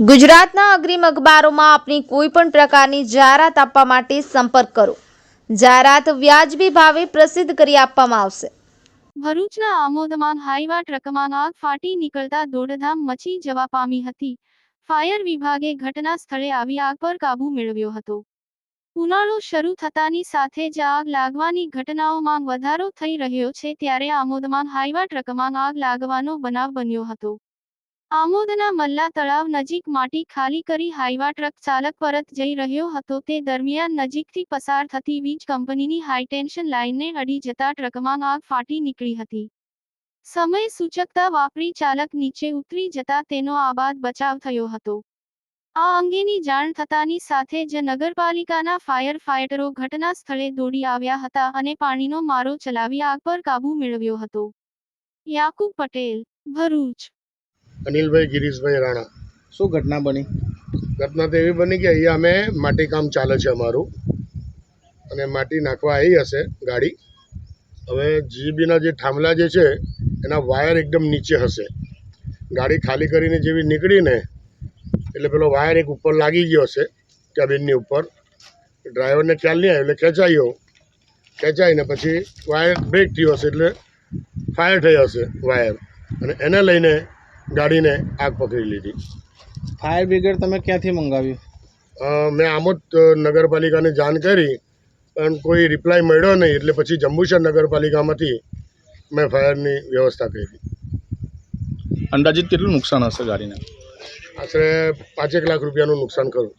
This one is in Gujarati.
ગુજરાતના અગ્રીમ અખબારોમાં આપની કોઈ પણ પ્રકારની જાહેરાત આપવા માટે સંપર્ક કરો. જાહેરાત વ્યાજબી ભાવે પ્રસિદ્ધ કરી આપવામાં આવશે. ભરૂચના આમોદમાં હાઈવા ટ્રકમાં આગ ફાટી નીકળતા દોડધામ મચી જવા પામી હતી. ફાયર વિભાગે ઘટના સ્થળે આવી આગ પર કાબૂ મેળવ્યો હતો. ઉનાળો શરૂ થતાની સાથે જ આગ લાગવાની ઘટનાઓમાં વધારો થઈ રહ્યો છે ત્યારે આમોદમાં હાઈવા ટ્રકમાં આગ લાગવાનો બનાવ બન્યો હતો. આમોદના મલ્લા તળાવ નજીક માટી ખાલી કરી હાઈવા ટ્રક ચાલક પરત જઈ રહ્યો હતો. તે દરમિયાન નજીકથી પસાર થતી વીજ કંપનીની હાઈટેન્શન લાઇનને અડી જતા ટ્રકમાં આગ ફાટી નીકળી હતી. સમય સૂચકતા વાપરી ચાલક નીચે ઉતરી જતા તેનો આબાદ બચાવ થયો હતો. આ અંગેની જાણ થતાની સાથે જ નગરપાલિકાના ફાયર ફાઈટરો ઘટના સ્થળે દોડી આવ્યા હતા અને પાણીનો મારો ચલાવી આગ પર કાબૂ મેળવ્યો હતો. યાકુબ પટેલ, ભરૂચ. અનિલભાઈ ગિરીશભાઈ રાણા. શું ઘટના બની? ઘટના તો એવી બની કે અહીંયા અમે માટી કામ ચાલે છે અમારું. અને માટી નાખવા આવી હશે ગાડી. હવે જીબીના જે થાંભલા જે છે એના વાયર એકદમ નીચે હશે. ગાડી ખાલી કરીને જેવી નીકળીને એટલે પેલો વાયર એક ઉપર લાગી ગયો હશે કેબિનની ઉપર. ડ્રાઈવરને ખ્યાલ નહીં આવ્યો એટલે ખેંચાયો. ખેંચાઈને પછી વાયર બ્રેક થયો હશે એટલે ફાયર થઈ હશે વાયર. અને એને લઈને ગાડીને આગ પકડી લીધી. ફાયર બ્રિગેડ તમે ક્યાંથી મંગાવ્યું? મેં આમોદ નગરપાલિકાને જાણ કરી પણ કોઈ રિપ્લાય મળ્યો નહીં એટલે પછી જંબુસર નગરપાલિકામાંથી મેં ફાયરની વ્યવસ્થા કરી. અંદાજિત કેટલું નુકસાન હશે ગાડીને? આશરે પાંચેક લાખ રૂપિયાનું નુકસાન ખરું